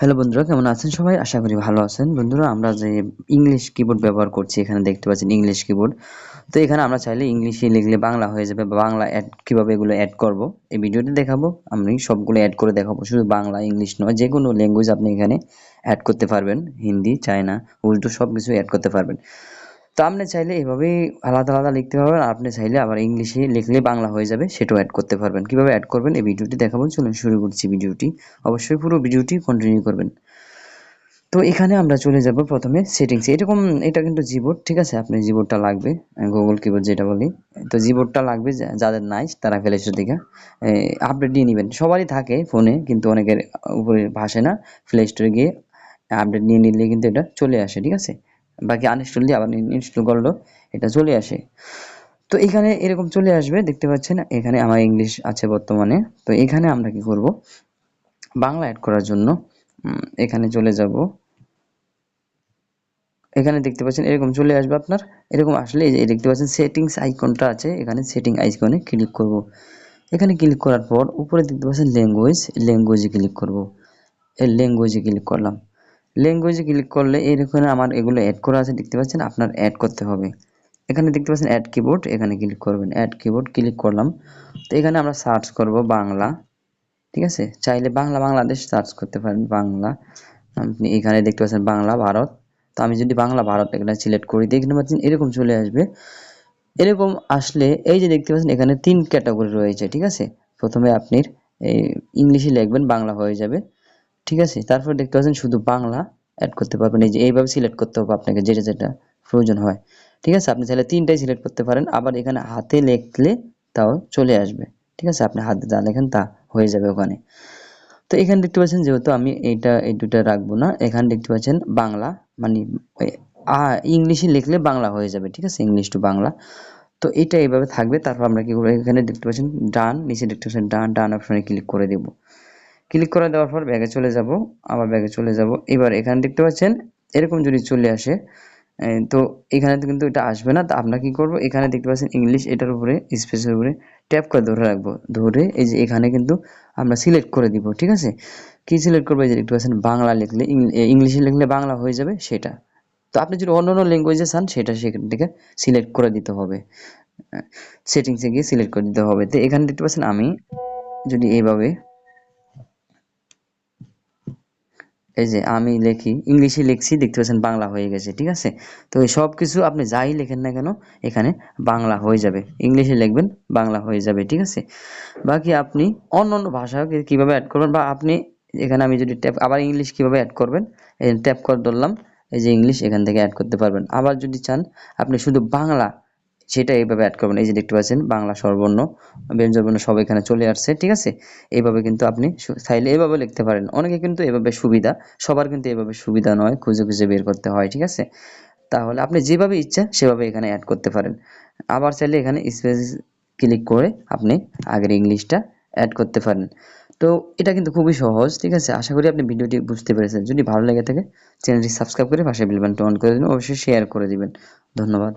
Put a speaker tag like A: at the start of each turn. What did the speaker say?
A: Hello বন্ধুরা, কেমন আছেন সবাই? আশা করি ভালো আছেন। বন্ধুরা, আমরা যে ইংলিশ কিবোর্ড ব্যবহার করছি, এখানে দেখতে পাচ্ছেন ইংলিশ কিবোর্ড তো এখানে আমরা চাইলে ইংলিশে লিখলে বাংলা হয়ে যাবে বাংলা অ্যাড কীভাবে এগুলো অ্যাড করব, এই ভিডিওটি দেখাবো। আমি সবগুলো অ্যাড করে দেখাবো, শুধু বাংলা ইংলিশ নয়, যে কোনো ল্যাঙ্গুয়েজ আপনি এখানে অ্যাড করতে পারবেন। হিন্দি, চায়না উল্টো সব কিছু অ্যাড করতে পারবেন। তো আপনি চাইলে এভাবেই আলাদা আলাদা লিখতে পারবেন। আপনি চাইলে আবার ইংলিশে লিখলে বাংলা হয়ে যাবে, সেটাও অ্যাড করতে পারবেন। কীভাবে অ্যাড করবেন? এই ভিডিওটি দেখাবো। চলুন শুরু করছি ভিডিওটি। অবশ্যই পুরো ভিডিওটি কন্টিনিউ করবেন। তো এখানে আমরা চলে যাব প্রথমে সেটিংস এরকম এটা কিন্তু জিবোর্ড ঠিক আছে? আপনি জিবোর্ডটা লাগবে গুগল কিবোর্ড যেটা বলি। তো জিবোর্ডটা লাগবে যাদের নাই, তারা স্টোর থেকে আপডেট দিয়ে নেবেন। সবারই থাকে ফোনে, কিন্তু অনেকের উপরে ভাসে না। প্লে স্টোরে গিয়ে আপডেট নিয়ে নিলে কিন্তু এটা চলে আসে, ঠিক আছে? বাকি আনইনস্টল দিয়ে আবার ইনস্টল করলেও এটা চলে আসে। তো এখানে এরকম চলে আসবে, দেখতে পাচ্ছেন, এখানে আমার ইংলিশ আছে বর্তমানে। তো এখানে আমরা কি করব? বাংলা অ্যাড করার জন্য এখানে চলে যাব। এখানে দেখতে পাচ্ছেন, এরকম চলে আসবে আপনার। এরকম আসলে এই দেখতে পাচ্ছেন সেটিংস আইকনটা আছে, এখানে সেটিং আইকনে ক্লিক করব। এখানে ক্লিক করার পর, উপরে দেখতে পাচ্ছেন ল্যাঙ্গুয়েজ ল্যাঙ্গুয়েজে ক্লিক করব। এই ল্যাঙ্গুয়েজে ক্লিক করলাম। ল্যাঙ্গুয়েজে ক্লিক করলে এরকম আমার এগুলো অ্যাড করা আছে, দেখতে পাচ্ছেন? আপনার অ্যাড করতে হবে। এখানে দেখতে পাচ্ছেন অ্যাড কিবোর্ড এখানে ক্লিক করবেন। অ্যাড কিবোর্ড ক্লিক করলাম। তো এখানে আমরা সার্চ করব বাংলা, ঠিক আছে? চাইলে বাংলা, বাংলাদেশ সার্চ করতে পারেন। বাংলা, আপনি এখানে দেখতে পাচ্ছেন বাংলা, ভারত। তো আমি যদি বাংলা, ভারত এখানে সিলেক্ট করি দেখতে পাচ্ছেন এরকম চলে আসবে। এরকম আসলে এই যে দেখতে পাচ্ছেন, এখানে তিন ক্যাটাগরি রয়েছে, ঠিক আছে? প্রথমে আপনি এই ইংলিশে লিখবেন, বাংলা হয়ে যাবে। ঠিক আছে? তারপর দেখতে পাচ্ছেন শুধু বাংলা অ্যাড করতে পারবেন। এই যে এইভাবে সিলেক্ট করতে হবে আপনাকে যেটা যেটা প্রয়োজন হয়। ঠিক আছে? আপনি চাইলে তিনটাই সিলেক্ট করতে পারেন। আবার এখানে হাতে লিখলে তাও চলে আসবে। ঠিক আছে? আপনি হাতে যা লেখেন তা হয়ে যাবে ওখানে। তো এখানে দেখতে পাচ্ছেন যেহেতু আমি এইটা, এই দুটা রাখব না, এখানে দেখতে পাচ্ছেন বাংলা মানে ইংলিশে লিখলে বাংলা হয়ে যাবে। ঠিক আছে? English to Bangla. তো এটা এইভাবে থাকবে। তারপর আমরা কি করব? এখানে দেখতে পাচ্ছেন ডান নিচে দেখতে পাচ্ছেন ডান ডান অপশনে ক্লিক করে দেব। ক্লিক করে দেওয়ার পর ব্যাগে চলে যাব, আবার ব্যাগে চলে যাব। এবার এখানে দেখতে পাচ্ছেন, এরকম যদি চলে আসে তো এখানে তো কিন্তু এটা আসবে না। তো আমরা কি করব? এখানে দেখতে পাচ্ছেন ইংলিশ এটার উপরে স্পেসের উপরে ট্যাপ করে ধরে রাখব। ধরে এই যে এখানে কিন্তু আমরা সিলেক্ট করে দিব, ঠিক আছে? কি সিলেক্ট করব? এই যে দেখতে পাচ্ছেন বাংলা লিখলে ইংলিশে লিখলে বাংলা হয়ে যাবে সেটা। তো আপনি যদি অন্য অন্য ল্যাঙ্গুয়েজে চান, সেটা সেখান থেকে সিলেক্ট করে দিতে হবে। সেটিংসে গিয়ে সিলেক্ট করে দিতে হবে। তো এখানে দেখতে পাচ্ছেন আমি যদি এইভাবে এই যে আমি লেখি, ইংলিশে লিখছি, দেখতে পাচ্ছেন বাংলা হয়ে গেছে, ঠিক আছে? তো এই সব কিছু আপনি যাই লেখেন না কেন, এখানে বাংলা হয়ে যাবে। ইংলিশে লিখবেন, বাংলা হয়ে যাবে, ঠিক আছে? বাকি আপনি অন্য অন্য ভাষা কীভাবে অ্যাড করবেন বা আপনি এখানে আমি যদি ট্যাপ আবার ইংলিশ কীভাবে অ্যাড করবেন ট্যাপ করে ধরলাম, এই যে ইংলিশ এখান থেকে অ্যাড করতে পারবেন। আবার যদি চান, আপনি শুধু বাংলা সেটা এইভাবে অ্যাড করবেন। এই যে দেখতে পাচ্ছেন, বাংলা স্বরবর্ণ ব্যঞ্জনবর্ণ সব এখানে চলে আসছে, ঠিক আছে? এইভাবে কিন্তু আপনি চাইলে এভাবে লিখতে পারেন। অনেকে কিন্তু এভাবে সুবিধা, সবার কিন্তু এভাবে সুবিধা নয়, খুঁজে খুঁজে বের করতে হয়, ঠিক আছে? তাহলে আপনি যেভাবে ইচ্ছা সেভাবে এখানে অ্যাড করতে পারেন। আবার চাইলে এখানে স্পেস ক্লিক করে আপনি আগের ইংলিশটা অ্যাড করতে পারেন। তো এটা কিন্তু খুবই সহজ, ঠিক আছে? আশা করি আপনি ভিডিওটি বুঝতে পেরেছেন। যদি ভালো লেগে থাকে চ্যানেলটি সাবস্ক্রাইব করে পাশে বেল বাটনটি অন করে দিন অবশ্যই শেয়ার করে দিবেন। ধন্যবাদ।